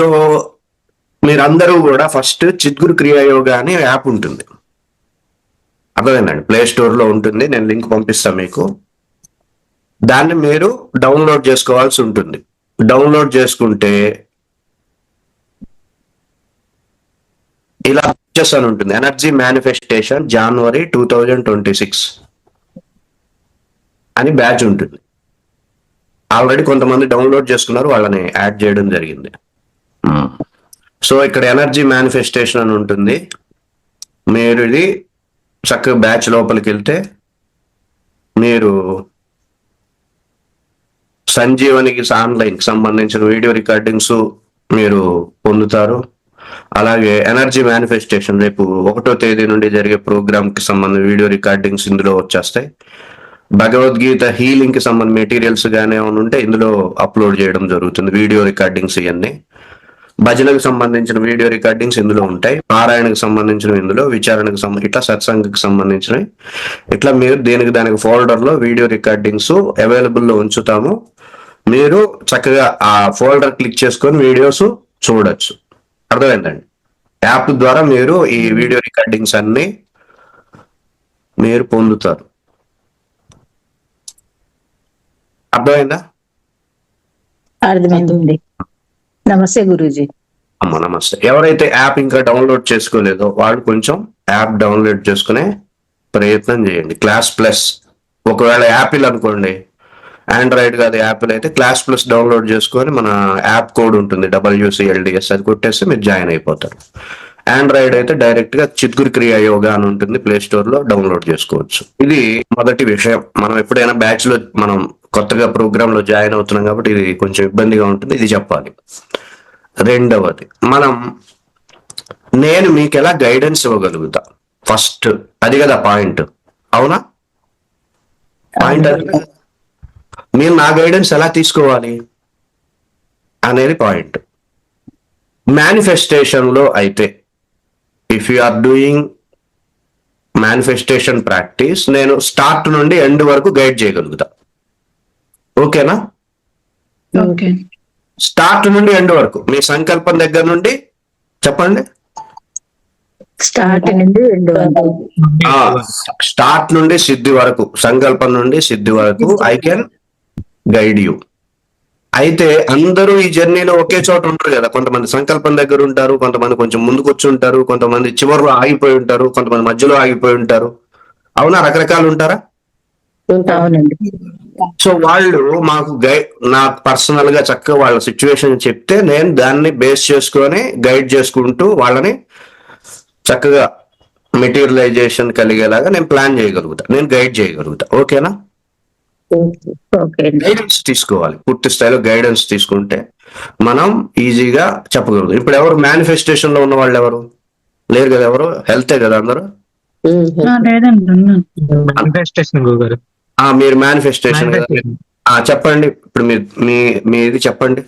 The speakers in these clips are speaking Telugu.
సో మీరందరూ కూడా ఫస్ట్ చిద్గురు క్రియాయోగ అని యాప్ ఉంటుంది. అర్థమేనండి ప్లే స్టోర్లో ఉంటుంది. నేను లింక్ పంపిస్తాను మీకు. దాన్ని మీరు డౌన్లోడ్ చేసుకోవాల్సి ఉంటుంది. డౌన్లోడ్ చేసుకుంటే ఇలా పిక్చర్స్ అని ఉంటుంది. Energy manifestation January two thousand twenty six అని బ్యాచ్ ఉంటుంది. ఆల్రెడీ కొంతమంది డౌన్లోడ్ చేసుకున్నారు. వాళ్ళని యాడ్ చేయడం జరిగింది. సో ఇక్కడ ఎనర్జీ మేనిఫెస్టేషన్ అని ఉంటుంది. మీరు ఇది చక్కగా బ్యాచ్ లోపలికి వెళ్తే మీరు సంజీవనికి ఆన్లైన్ సంబంధించిన వీడియో రికార్డింగ్స్ మీరు పొందుతారు. అలాగే ఎనర్జీ మేనిఫెస్టేషన్ రేపు ఒకటో తేదీ నుండి జరిగే ప్రోగ్రామ్కి సంబంధించిన వీడియో రికార్డింగ్స్ ఇందులో వచ్చేస్తాయి. భగవద్గీత హీలింగ్కి సంబంధించిన మెటీరియల్స్ గానే ఏమైనా ఉంటే ఇందులో అప్లోడ్ చేయడం జరుగుతుంది. వీడియో రికార్డింగ్స్ ఇవన్నీ. భజనకు సంబంధించిన వీడియో రికార్డింగ్స్ ఇందులో ఉంటాయి. పారాయణకు సంబంధించిన ఇందులో విచారణకు సంబంధించి ఇట్లా సత్సంగకు సంబంధించినవి. ఇట్లా మీరు దేనికి దానికి ఫోల్డర్లో వీడియో రికార్డింగ్స్ అవైలబుల్లో ఉంచుతాము మీరు చక్కగా ఆ ఫోల్డర్ క్లిక్ చేసుకొని వీడియోస్ చూడొచ్చు. అర్థమైందండి? యాప్ ద్వారా మీరు ఈ వీడియో రికార్డింగ్స్ అన్ని మీరు పొందుతారు. అర్థమైందా? అర్థమైంది నమస్తే గురూజీ. అమ్మ నమస్తే ఎవరైతే యాప్ ఇంకా డౌన్లోడ్ చేసుకోలేదో వాళ్ళు కొంచెం యాప్ డౌన్లోడ్ చేసుకునే ప్రయత్నం చేయండి. క్లాస్ ప్లస్ ఒకవేళ యాపిల్ అనుకోండి ఆండ్రాయిడ్ కాదు యాపిల్ అయితే క్లాస్ ప్లస్ డౌన్లోడ్ చేసుకొని మన యాప్ కోడ్ ఉంటుంది డబ్ల్యూసీఎల్డిఎస్ అది కొట్టేస్తే మీరు జాయిన్ అయిపోతారు. ఆండ్రాయిడ్ అయితే డైరెక్ట్గా చిత్గురు క్రియా యోగా అని ఉంటుంది ప్లే స్టోర్లో డౌన్లోడ్ చేసుకోవచ్చు. ఇది మొదటి విషయం. మనం ఎప్పుడైనా బ్యాచ్లో మనం కొత్తగా ప్రోగ్రామ్లో జాయిన్ అవుతున్నాం కాబట్టి ఇది కొంచెం ఇబ్బందిగా ఉంటుంది ఇది చెప్పాలి. రెండవది మనం నేను మీకు ఎలా గైడెన్స్ ఇవ్వగలుగుతా? ఫస్ట్ అది కదా పాయింట్ అవునా? పాయింట్ మీరు నా గైడెన్స్ ఎలా తీసుకోవాలి? అనేది పాయింట్ మేనిఫెస్టేషన్లో అయితే if you are doing manifestation practice నేను స్టార్ట్ నుండి ఎండ్ వరకు గైడ్ చేయగలుగుతా. ఓకేనా ఓకే స్టార్ట్ నుండి ఎండ్ వరకు. మీ సంకల్పం దగ్గర నుండి చెప్పండి. స్టార్ట్ నుండి రెండు వరకు. ఆ, స్టార్ట్ నుండి సిద్ధి వరకు. సంకల్పం నుండి సిద్ధి వరకు ఐ కెన్ గైడ్ యూ. అయితే అందరూ ఈ జర్నీలో ఒకే చోట ఉంటారు కదా. కొంతమంది సంకల్పం దగ్గర ఉంటారు కొంతమంది కొంచెం ముందుకు వచ్చి ఉంటారు కొంతమంది చివరిలో ఆగిపోయి ఉంటారు కొంతమంది మధ్యలో ఆగిపోయి ఉంటారు. అవునా? రకరకాలు ఉంటారా? సో వాళ్ళు మాకు గై నాకు పర్సనల్గా చక్కగా వాళ్ళ సిచ్యువేషన్ చెప్తే నేను దాన్ని బేస్ చేసుకొని గైడ్ చేసుకుంటూ వాళ్ళని చక్కగా మెటీరియలైజేషన్ కలిగేలాగా నేను ప్లాన్ చేయగలుగుతా. నేను గైడ్ చేయగలుగుతా. ఓకేనా? గైడెన్స్ తీసుకోవాలి. పూర్తి స్థాయిలో గైడెన్స్ తీసుకుంటే మనం ఈజీగా చెప్పగలుగుతాం. ఇప్పుడు ఎవరు మేనిఫెస్టేషన్లో ఉన్న వాళ్ళు ఎవరు? లేరు కదా ఎవరు? హెల్తే కదా అందరూ? మీరు మేనిఫెస్టేషన్ చెప్పండి. ఇప్పుడు మీ మీ మీది చెప్పండి.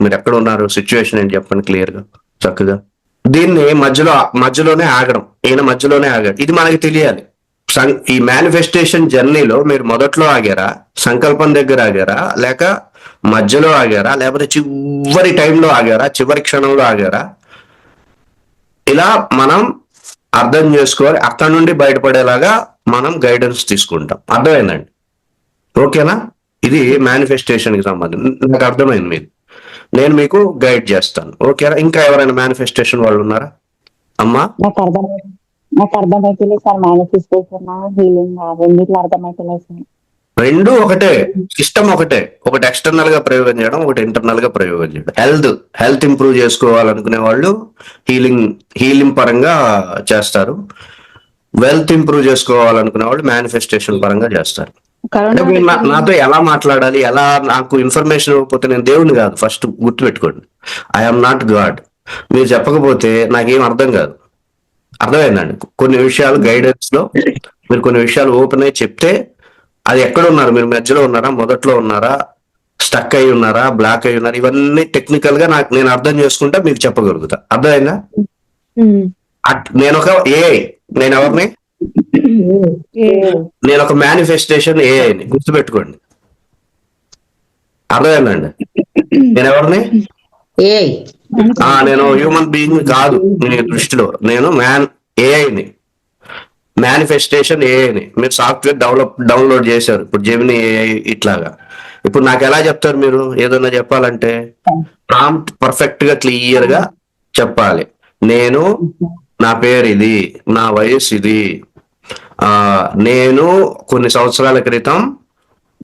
మీరు ఎక్కడ ఉన్నారు? సిచ్యువేషన్ ఏంటి? చెప్పండి క్లియర్గా చక్కగా. దీన్ని మధ్యలో మధ్యలోనే ఆగడం. ఈయన మధ్యలోనే ఆగాడు. ఇది మనకి తెలియాలి. ఈ మేనిఫెస్టేషన్ జర్నీలో మీరు మొదట్లో ఆగారా? సంకల్పం దగ్గర ఆగారా? లేక మధ్యలో ఆగారా? లేకపోతే చివరి టైంలో ఆగారా? చివరి క్షణంలో ఆగారా? ఇలా మనం అర్థం చేసుకోవాలి. అక్కడ నుండి బయటపడేలాగా మనం గైడెన్స్ తీసుకుంటాం. అర్థమైందండి? ఓకేనా? ఇది మేనిఫెస్టేషన్కి సంబంధించి. నాకు అర్థమైంది మీరు నేను మీకు గైడ్ చేస్తాను. ఓకేనా? ఇంకా ఎవరైనా మేనిఫెస్టేషన్ వాళ్ళు ఉన్నారా? అమ్మా? నాకు అర్థం నాకు అర్థమైతలేదు సార్. మేనిఫెస్టేషన్ హీలింగ్ రెండిట్లో అర్థమైతలేదు సార్. రెండు ఒకటే. సిస్టమ్ ఒకటే. ఒకటి ఎక్స్టర్నల్గా ప్రయోగం చేయడం ఒకటి ఇంటర్నల్గా ప్రయోగం చేయడం. హెల్త్ హెల్త్ ఇంప్రూవ్ చేసుకోవాలనుకునే వాళ్ళు హీలింగ్ హీలింగ్ పరంగా చేస్తారు. వెల్త్ ఇంప్రూవ్ చేసుకోవాలనుకునే వాళ్ళు మేనిఫెస్టేషన్ పరంగా చేస్తారు. కరోనా నాతో ఎలా మాట్లాడాలి? ఎలా నాకు ఇన్ఫర్మేషన్ ఇవ్వకపోతే నేను దేవుని కాదు ఫస్ట్ గుర్తుపెట్టుకోండి. ఐఎమ్ నాట్ గాడ్ మీరు చెప్పకపోతే నాకేం అర్థం కాదు. అర్థమైందండి? కొన్ని విషయాలు గైడెన్స్లో మీరు కొన్ని విషయాలు ఓపెన్ అయి చెప్తే అది ఎక్కడ ఉన్నారు? మీరు మధ్యలో ఉన్నారా? మొదట్లో ఉన్నారా? స్టక్ అయి ఉన్నారా? బ్లాక్ అయి ఉన్నారా? ఇవన్నీ టెక్నికల్గా నాకు నేను అర్థం చేసుకుంటే మీకు చెప్పగలుగుతా. అర్థమైందా? అట్- నేను ఒక ఏ నేను ఎవరిని? నేను ఒక మేనిఫెస్టేషన్ ఏ అని గుర్తుపెట్టుకోండి. అర్థమైందండి? నేను ఎవరిని నేను హ్యూమన్ బీయింగ్ కాదు మీ దృష్టిలో. నేను మ్యాన్ ఏఐని మేనిఫెస్టేషన్ ఏఐని మీరు సాఫ్ట్వేర్ డెవలప్ డౌన్లోడ్ చేశారు. ఇప్పుడు జెమిని ఏఐ ఇట్లాగా. ఇప్పుడు నాకు ఎలా చెప్తారు మీరు? ఏదైనా చెప్పాలంటే ప్రాంప్ట్ పర్ఫెక్ట్గా క్లియర్గా చెప్పాలి. నేను నా పేరు ఇది నా వయసు ఇది నేను కొన్ని సంవత్సరాల క్రితం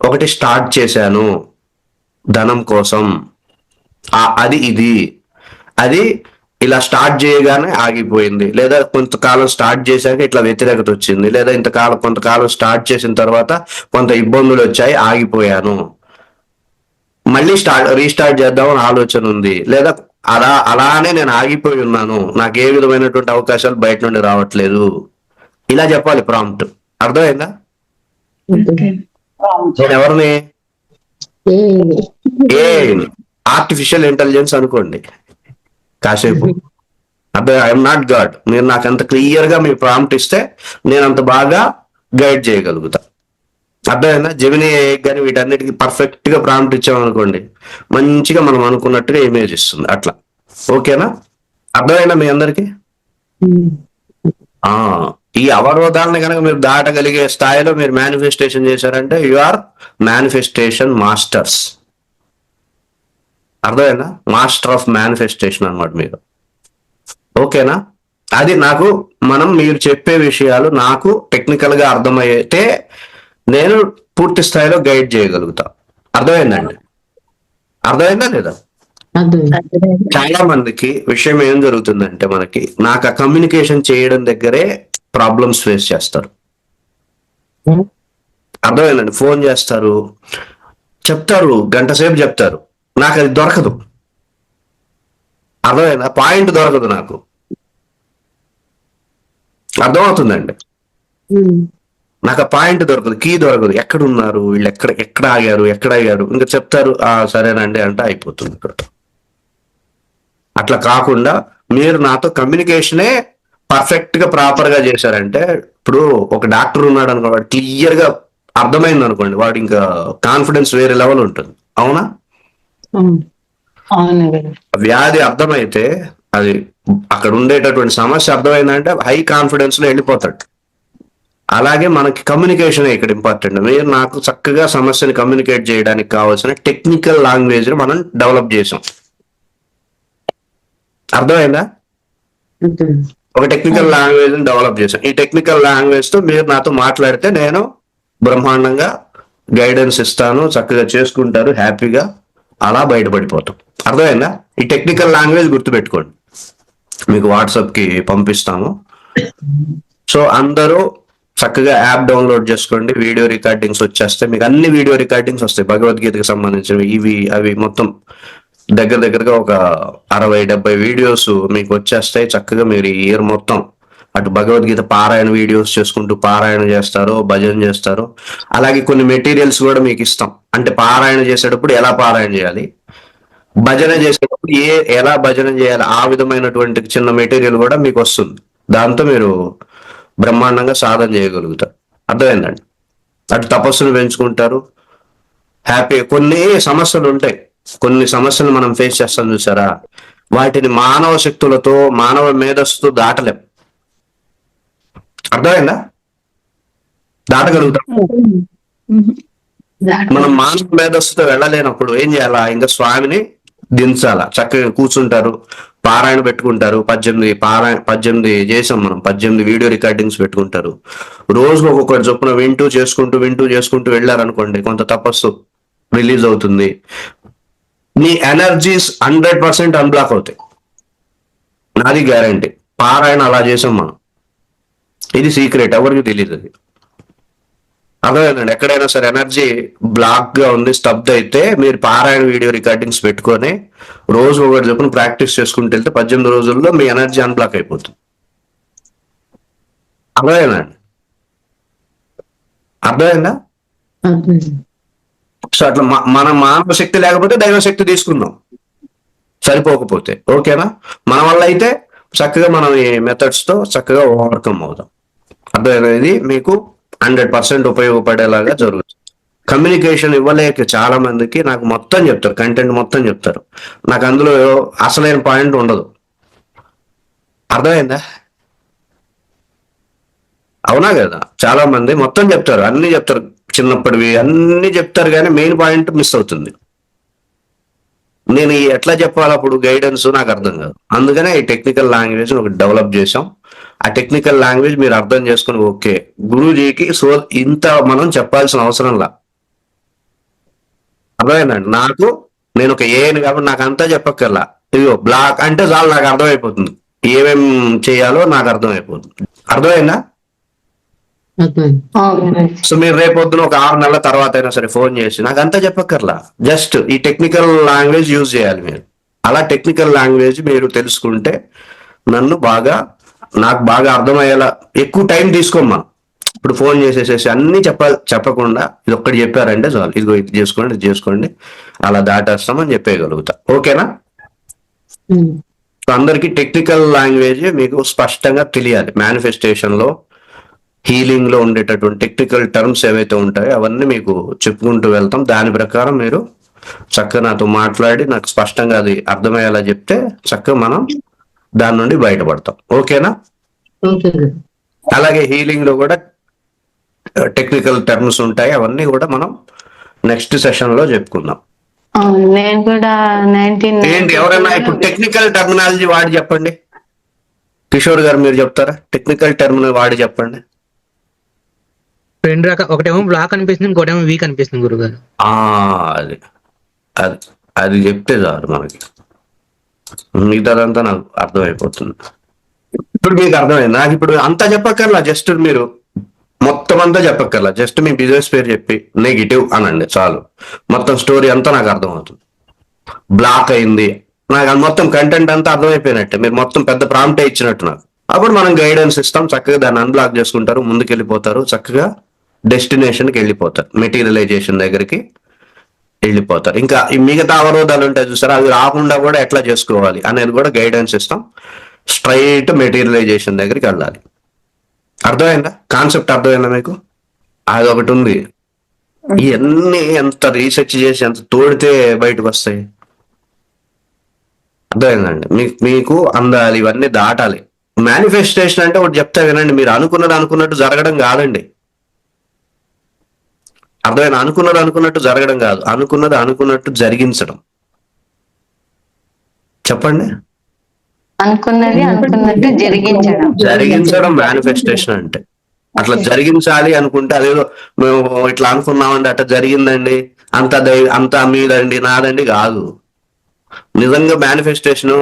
ఒకటి స్టార్ట్ చేశాను ధనం కోసం. అది ఇది. అది ఇలా స్టార్ట్ చేయగానే ఆగిపోయింది. లేదా కొంతకాలం స్టార్ట్ చేశాక ఇట్లా వ్యతిరేకత వచ్చింది. లేదా ఇంతకాలం కొంతకాలం స్టార్ట్ చేసిన తర్వాత కొంత ఇబ్బందులు వచ్చాయి ఆగిపోయాను. మళ్ళీ స్టార్ట్ రీస్టార్ట్ చేద్దామని ఆలోచన ఉంది. లేదా అలా అలానే నేను ఆగిపోయి ఉన్నాను. నాకు ఏ విధమైనటువంటి అవకాశాలు బయట నుండి రావట్లేదు. ఇలా చెప్పాలి ప్రాంప్ట్ అర్థమైందా? ఓకే. నేను ఎవరిని? ఏ? ఆర్టిఫిషియల్ ఇంటెలిజెన్స్ అనుకోండి. కాసేపు. అబ్బాయి ఐఎమ్ నాట్ గాడ్ మీరు నాకు అంత క్లియర్గా మీ ప్రాంప్ట్ ఇస్తే నేను అంత బాగా గైడ్ చేయగలుగుతా. అర్థమైందా? జమిని కానీ వీటన్నిటికి పర్ఫెక్ట్గా ప్రాంప్ట్ ఇచ్చామనుకోండి మంచిగా మనం అనుకున్నట్టుగా ఇమేజ్ ఇస్తుంది. అట్లా. ఓకేనా? అర్థమైందా మీ అందరికి? ఆ. ఈ అవరోధాలను కనుక మీరు దాటగలిగే స్థాయిలో మీరు మేనిఫెస్టేషన్ చేశారంటే యు ఆర్ మేనిఫెస్టేషన్ మాస్టర్స్ అర్థమైందా? మాస్టర్ ఆఫ్ మేనిఫెస్టేషన్ అన్నమాట మీరు. ఓకేనా? అది నాకు మనం మీరు చెప్పే విషయాలు నాకు టెక్నికల్గా అర్థమయ్యితే నేను పూర్తి స్థాయిలో గైడ్ చేయగలుగుతా. అర్థమైందండి? అర్థమైందా లేదా? చాలా మందికి విషయం ఏం జరుగుతుందంటే మనకి నాకు ఆ కమ్యూనికేషన్ చేయడం దగ్గరే ప్రాబ్లమ్స్ ఫేస్ చేస్తారు. అర్థమైందండి? ఫోన్ చేస్తారు. చెప్తారు. గంట సేపు చెప్తారు. నాకు అది దొరకదు. అర్థమైనా పాయింట్ దొరకదు నాకు. అర్థమవుతుందండి? నాకు ఆ పాయింట్ దొరకదు. కీ దొరకదు. ఎక్కడ ఉన్నారు వీళ్ళు ఎక్కడ ఎక్కడ ఆగారు? ఎక్కడ ఆగారు? ఇంకా చెప్తారు. ఆ సరేనండి అంటే అయిపోతుంది ఇక్కడ అట్లా కాకుండా మీరు నాతో కమ్యూనికేషనే పర్ఫెక్ట్గా ప్రాపర్గా చేశారంటే ఇప్పుడు ఒక డాక్టర్ ఉన్నాడు అనుకో వాడు క్లియర్గా అర్థమైంది అనుకోండి వాడు ఇంకా కాన్ఫిడెన్స్ వేరే లెవెల్ ఉంటుంది. అవునా? వ్యాధి అర్థమైతే అది అక్కడ ఉండేటటువంటి సమస్య అర్థమైందంటే హై కాన్ఫిడెన్స్లో వెళ్ళిపోతాడు. అలాగే మనకి కమ్యూనికేషన్ ఇక్కడ ఇంపార్టెంట్ మీరు నాకు చక్కగా సమస్యని కమ్యూనికేట్ చేయడానికి కావాల్సిన టెక్నికల్ లాంగ్వేజ్ మనం డెవలప్ చేసాం అర్థమైందా? ఒక టెక్నికల్ లాంగ్వేజ్ డెవలప్ చేశాం ఈ టెక్నికల్ లాంగ్వేజ్తో మీరు నాతో మాట్లాడితే నేను బ్రహ్మాండంగా గైడెన్స్ ఇస్తాను చక్కగా చేసుకుంటారు హ్యాపీగా అలా బయటపడిపోతాం. అర్థమైందా? ఈ టెక్నికల్ లాంగ్వేజ్ గుర్తుపెట్టుకోండి. మీకు వాట్సాప్కి పంపిస్తాము. సో అందరూ చక్కగా యాప్ డౌన్లోడ్ చేసుకోండి. వీడియో రికార్డింగ్స్ వచ్చేస్తాయి. మీకు అన్ని వీడియో రికార్డింగ్స్ వస్తాయి. భగవద్గీతకి సంబంధించినవి ఇవి అవి మొత్తం దగ్గర దగ్గరగా ఒక అరవై డెబ్బై వీడియోస్ మీకు వచ్చేస్తాయి. చక్కగా మీరు ఇయర్ మొత్తం అటు భగవద్గీత పారాయణ వీడియోస్ చేసుకుంటూ పారాయణ చేస్తారు భజన చేస్తారు. అలాగే కొన్ని మెటీరియల్స్ కూడా మీకు ఇస్తాం. అంటే పారాయణ చేసేటప్పుడు ఎలా పారాయణ చేయాలి? భజన చేసేటప్పుడు ఏ ఎలా భజన చేయాలి? ఆ విధమైనటువంటి చిన్న మెటీరియల్ కూడా మీకు వస్తుంది. దాంతో మీరు బ్రహ్మాండంగా సాధన చేయగలుగుతారు. అర్థమైందండి? అటు తపస్సును పెంచుకుంటారు. హ్యాపీ కొన్ని సమస్యలు ఉంటాయి. కొన్ని సమస్యలు మనం ఫేస్ చేస్తాం చూసారా? వాటిని మానవ శక్తులతో మానవ మేధస్సుతో దాటలేం. అర్థమైందా? దాటగలుగుతాం. మనం మానవ మేధస్సుతో వెళ్ళలేనప్పుడు ఏం చేయాలా? ఇంకా స్వామిని దించాలా. చక్కగా కూర్చుంటారు పారాయణ పెట్టుకుంటారు పద్దెనిమిది పారాయణ పద్దెనిమిది చేసాం మనం పద్దెనిమిది వీడియో రికార్డింగ్స్ పెట్టుకుంటారు. రోజు ఒక్కొక్కటి చొప్పున వింటూ చేసుకుంటూ వింటూ చేసుకుంటూ వెళ్ళారనుకోండి కొంత తపస్సు రిలీజ్ అవుతుంది. నీ ఎనర్జీస్ హండ్రెడ్ పర్సెంట్ అన్బ్లాక్ అవుతాయి. నాది గ్యారంటీ. పారాయణ అలా చేసాం మనం. ఇది సీక్రెట్ ఎవరికి తెలియదు అది. అర్థమైందండి? ఎక్కడైనా సరే ఎనర్జీ బ్లాక్గా ఉంది స్తబ్ద్ అయితే మీరు పారాయణ వీడియో రికార్డింగ్స్ పెట్టుకొని రోజు ఒకటి చొప్పున ప్రాక్టీస్ చేసుకుంటూ వెళ్తే పద్దెనిమిది రోజుల్లో మీ ఎనర్జీ అన్బ్లాక్ అయిపోతుంది. అర్థమైందండి? అర్థమైందా. సో అట్లా మన మానవ శక్తి లేకపోతే దైవ శక్తి తీసుకుందాం. సరిపోకపోతే ఓకేనా? మన వల్ల అయితే చక్కగా మనం ఈ మెథడ్స్తో చక్కగా ఓవర్కమ్ అవుదాం. అర్థమైనది మీకు హండ్రెడ్ పర్సెంట్ ఉపయోగపడేలాగా జరుగుతుంది. కమ్యూనికేషన్ ఇవ్వలేక చాలా మందికి నాకు మొత్తం చెప్తారు కంటెంట్ మొత్తం చెప్తారు. నాకు అందులో అసలైన పాయింట్ ఉండదు. అర్థమైందా? అవునా కదా? చాలా మంది మొత్తం చెప్తారు అన్ని చెప్తారు. చిన్నప్పటివి అన్ని చెప్తారు కానీ మెయిన్ పాయింట్ మిస్ అవుతుంది. నేను ఎట్లా చెప్పాలి అప్పుడు గైడెన్స్ నాకు అర్థం కాదు. అందుకనే ఈ టెక్నికల్ లాంగ్వేజ్ ఒకటి డెవలప్ చేసాం ఆ టెక్నికల్ లాంగ్వేజ్ మీరు అర్థం చేసుకుని ఓకే గురూజీకి సో ఇంత మనం చెప్పాల్సిన అవసరం లా. అర్థమైందండి? నాకు నేను ఒక ఏఎన్ కాబట్టి నాకు అంతా చెప్పక్కర్లా. ఇదిగో బ్లాక్ అంటే చాలు నాకు అర్థమైపోతుంది. ఏమేం చేయాలో నాకు అర్థమైపోతుంది. అర్థమైందా? సో మీరు రేపొద్దున ఒక ఆరు నెలల తర్వాత అయినా సరే ఫోన్ చేసి నాకు అంతా చెప్పక్కర్లా. జస్ట్ ఈ టెక్నికల్ లాంగ్వేజ్ యూజ్ చేయాలి మీరు. అలా టెక్నికల్ లాంగ్వేజ్ మీరు తెలుసుకుంటే నన్ను బాగా నాకు బాగా అర్థమయ్యేలా ఎక్కువ టైం తీసుకోమ్మా. ఇప్పుడు ఫోన్ చేసేసేసి అన్ని చెప్ప చెప్పకుండా ఇది ఒక్కటి చెప్పారంటే చాలు. ఇదిగో ఇది చేసుకోండి ఇది చేసుకోండి. అలా దాటేస్తామని చెప్పేయగలుగుతా. ఓకేనా? సో అందరికి టెక్నికల్ లాంగ్వేజ్ మీకు స్పష్టంగా తెలియాలి. మేనిఫెస్టేషన్లో హీలింగ్లో ఉండేటటువంటి టెక్నికల్ టర్మ్స్ ఏవైతే ఉంటాయో అవన్నీ మీకు చెప్పుకుంటూ వెళ్తాం. దాని ప్రకారం మీరు చక్కగా నాతో మాట్లాడి నాకు స్పష్టంగా అది అర్థమయ్యేలా చెప్తే చక్కగా మనం దాని నుండి బయటపడతాం. ఓకేనా? అలాగే హీలింగ్లో కూడా టెక్నికల్ టర్మ్స్ ఉంటాయి. అవన్నీ కూడా మనం నెక్స్ట్ సెషన్లో చెప్పుకుందాం నేను కూడా ఏంటి ఎవరైనా ఇప్పుడు టెక్నికల్ టర్మినాలజీ వాడి చెప్పండి. కిషోర్ గారు మీరు చెప్తారా? టెక్నికల్ టర్మినల్ వాడి చెప్పండి. రెండు రకాల ఒకటేమో బ్లాక్ అనిపిస్తుంది ఇంకోటేమో వీక్ అనిపిస్తుంది గురుగారు. అది అది అది చెప్తే చాలు మనకి. మిగతాదంతా నాకు అర్థమైపోతుంది. ఇప్పుడు మీకు అర్థమైంది. నాకు ఇప్పుడు అంతా చెప్పక్కర్లా జస్ట్ మీరు మొత్తం అంతా చెప్పక్కర్లా. జస్ట్ మీ బిజినెస్ పేరు చెప్పి నెగిటివ్ అనండి చాలు. మొత్తం స్టోరీ అంతా నాకు అర్థమవుతుంది. బ్లాక్ అయింది. నాకు అది మొత్తం కంటెంట్ అంతా అర్థమైపోయినట్టే. మీరు మొత్తం పెద్ద ప్రాంప్టే ఇచ్చినట్టు నాకు. అప్పుడు మనం గైడెన్స్ ఇస్తాం చక్కగా దాన్ని అన్బ్లాక్ చేసుకుంటారు ముందుకెళ్ళిపోతారు చక్కగా డెస్టినేషన్కి వెళ్ళిపోతారు. మెటీరియలైజేషన్ దగ్గరికి వెళ్ళిపోతారు. ఇంకా ఈ మిగతా అవరోధాలు ఉంటాయి చూసారా? అవి రాకుండా కూడా ఎట్లా చేసుకోవాలి అనేది కూడా గైడెన్స్ ఇస్తాం. స్ట్రైట్ మెటీరియలైజేషన్ దగ్గరికి వెళ్ళాలి. అర్థమైందా? కాన్సెప్ట్ అర్థమైందా మీకు? అది ఒకటి ఉంది. ఇవన్నీ ఎంత రీసెర్చ్ చేసి ఎంత తోడితే బయటకు వస్తాయి? అర్థమైందండి. మీకు మీకు అందాలి ఇవన్నీ దాటాలి. మేనిఫెస్టేషన్ అంటే ఒకటి చెప్తా వినండి. మీరు అనుకున్నది అనుకున్నట్టు జరగడం కాదండి. అర్థమైన అనుకున్నది అనుకున్నట్టు జరగడం కాదు. అనుకున్నది అనుకున్నట్టు జరిగించడం. చెప్పండి. అనుకున్నది అనుకున్నట్టు జరిగించడం. జరిగించడం మేనిఫెస్టేషన్ అంటే. అట్లా జరిగించాలి అనుకుంటే అదేదో మేము ఇట్లా అనుకున్నామండి అట్లా జరిగిందండి. అంత అంత మీదండి నాదండి కాదు. నిజంగా మేనిఫెస్టేషన్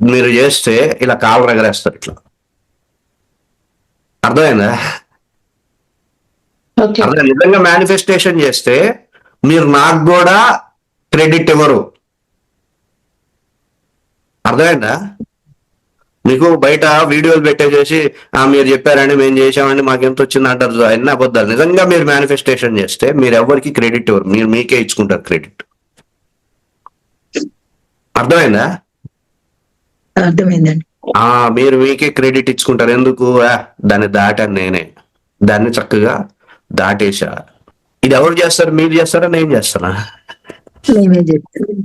మీరు చేస్తే ఇలా కాలు రగరేస్తారు ఇట్లా. అర్థమైందా? అర్థం నిజంగా మేనిఫెస్టేషన్ చేస్తే మీరు నాకు కూడా క్రెడిట్ ఇవ్వరు. అర్థమైందా? మీకు బయట వీడియోలు పెట్టేసేసి "ఆ, మీరు చెప్పారండి మేము చేసామండి మాకు ఎంత వచ్చింది అంటారు అన్ని అబద్ధాలు. నిజంగా మీరు మేనిఫెస్టేషన్ చేస్తే మీరు ఎవరికి క్రెడిట్ ఇవ్వరు. మీరు మీకే ఇచ్చుకుంటారు క్రెడిట్ అర్థమైందా? అర్థమైందండి. ఆ మీరు మీకే క్రెడిట్ ఇచ్చుకుంటారు. ఎందుకు? "ఆ, దాన్ని దాటాను నేనే. దాన్ని చక్కగా దాటేసా ఇది ఎవరు చేస్తారు? మీరు చేస్తారా? నేను చేస్తానా?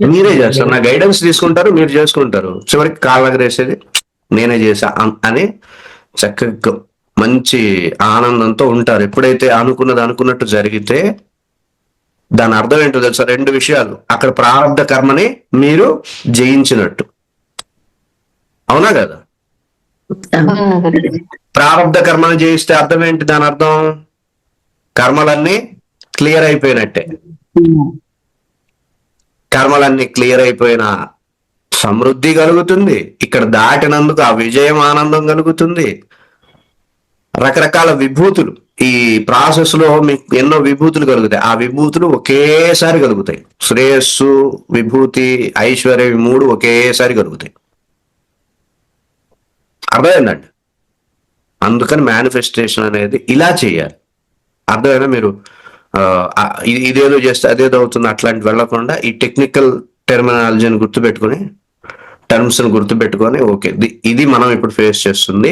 మీరే చేస్తారు. నా గైడెన్స్ తీసుకుంటారు మీరు చేసుకుంటారు. చివరికి కాళ్ళగరేసేది నేనే చేసా అన్- చక్కగా మంచి ఆనందంతో ఉంటారు. ఎప్పుడైతే అనుకున్నది అనుకున్నట్టు జరిగితే దాని అర్థం ఏంటో తెలుసా? రెండు విషయాలు. అక్కడ ప్రారంభ కర్మని మీరు జయించినట్టు. అవునా కదా? ప్రారంభ కర్మను జయిస్తే అర్థం ఏంటి దాని అర్థం? కర్మలన్నీ క్లియర్ అయిపోయినట్టే. కర్మలన్నీ క్లియర్ అయిపోయిన సమృద్ధి కలుగుతుంది. ఇక్కడ దాటినందుకు ఆ విజయం ఆనందం కలుగుతుంది. రకరకాల విభూతులు. ఈ ప్రాసెస్లో మీకు ఎన్నో విభూతులు కలుగుతాయి. ఆ విభూతులు ఒకేసారి కలుగుతాయి. శ్రేయస్సు విభూతి ఐశ్వర్యం మూడు ఒకేసారి కలుగుతాయి. అర్థమైందండి? అందుకని మేనిఫెస్టేషన్ అనేది ఇలా చేయాలి. అర్థమైనా మీరు? ఇదేదో చేస్తే అదేదో అవుతుంది అట్లాంటి వెళ్ళకుండా ఈ టెక్నికల్ టెర్మినాలజీని గుర్తుపెట్టుకుని టర్మ్స్ని గుర్తుపెట్టుకొని ఓకే ఇది మనం ఇప్పుడు ఫేస్ చేస్తుంది.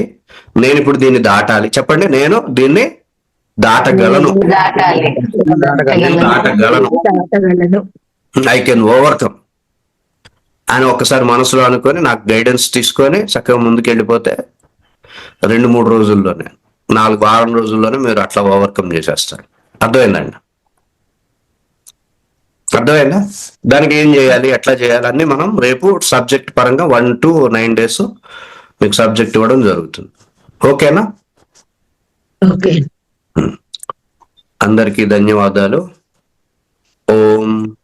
నేను ఇప్పుడు దీన్ని దాటాలి. చెప్పండి నేను దీన్ని దాటగలను. దాటగలను. దాటగలను. ఐ కెన్ ఓవర్కమ్ అని ఒక్కసారి మనసులో అనుకొని నాకు గైడెన్స్ తీసుకొని చక్కగా ముందుకు వెళ్ళిపోతే రెండు మూడు రోజుల్లోనే. నాలుగు వారం రోజుల్లోనే మీరు అట్లా ఓవర్కమ్ చేసేస్తారు. అర్థమైందండి? అర్థమైందా? దానికి ఏం చేయాలి ఎట్లా చేయాలి అన్ని మనం రేపు సబ్జెక్ట్ పరంగా వన్ టు నైన్ డేస్ మీకు సబ్జెక్ట్ ఇవ్వడం జరుగుతుంది. ఓకేనా? ఓకే. అందరికీ ధన్యవాదాలు. ఓం.